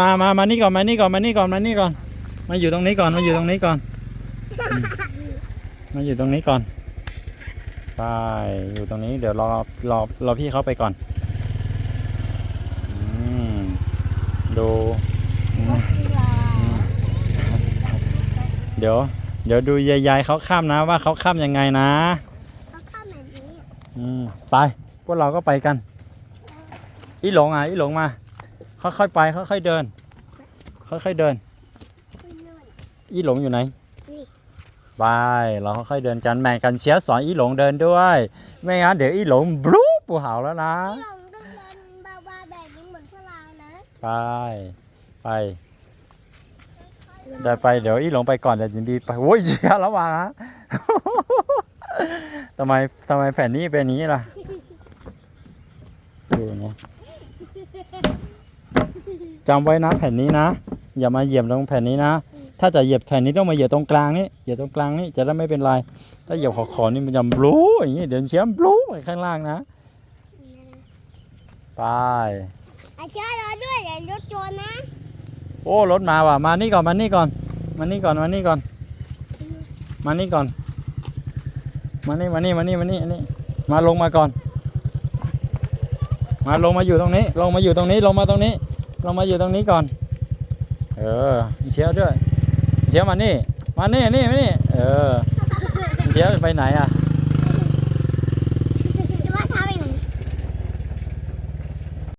มามามานี่ก่อนมานี่ก่อนมานี่ก่อนมานี่ก่อน มาอยู่ตรงนี้ก่อนมาอยู่ตรงนี้ก่อนอืมมาอยู่ตรงนี้ก่อนไปอยู่ตรงนี้เดี๋ยวรอรอรอพี่เขาไปก่อนอืมดูอืมเดี๋ยว เดี๋ยวดูยายๆเขาข้ามนะว่าเขาข้ามยังไงนะเขาเข้าแบบนี้อืมไปพวกเราก็ไปกัน อีหลงอะอีหลงมา ค่อยๆไปค่อยๆเดิน ค่อยๆเดินขึ้นนู่นอีหลงอยู่ไหนนี่ไปเราค่อยๆเดินกันแม่งกันเชียร์สอนอีหลงเดินด้วย ไม่งั้นเดี๋ยวอีหลงบลูปูเห่าแล้วนะพี่หลงต้องเดินเบาๆแบบนี้เหมือนพวกเรานะไปไปเดินไปเดี๋ยวอีหลงไปก่อนเดี๋ยวจินดีไปโอ้ยเชียร์ระวังนะทำไมทำไมแผ่นนี้เป็นอย่างนี้ล่ะดูนะ จำไว้นะแผ่นนี้นะ อย่ามาเหยียบตรงแผ่นนี้นะ ถ้าจะเหยียบแผ่นนี้ต้องมาเหยียบตรงกลางนี่เหยียบตรงกลางนี่จะได้ไม่เป็นไร ถ้าเหยียบขอขอนี่มันจะบลูอย่างนี้เดี๋ยวเชียร์บลูไปข้างล่างนะไปไอ้เจ้าเราด้วยอย่ารถโจรนะ โอ้รถมาว่ะมานี่ก่อนมานี่ก่อนมานี่ก่อนมานี่ก่อน มานี่ก่อน มานี่มานี่มานี่มานี่อันนี้มาลงมาก่อน มาลงมาอยู่ตรงนี้ ลงมาอยู่ตรงนี้ลงมาตรงนี้ ลงมาอยู่ตรงนี้ก่อน เออเชียวด้วยเชียวมานี่ มานี่นี่มานี่ เออเชียวไปไหนอะ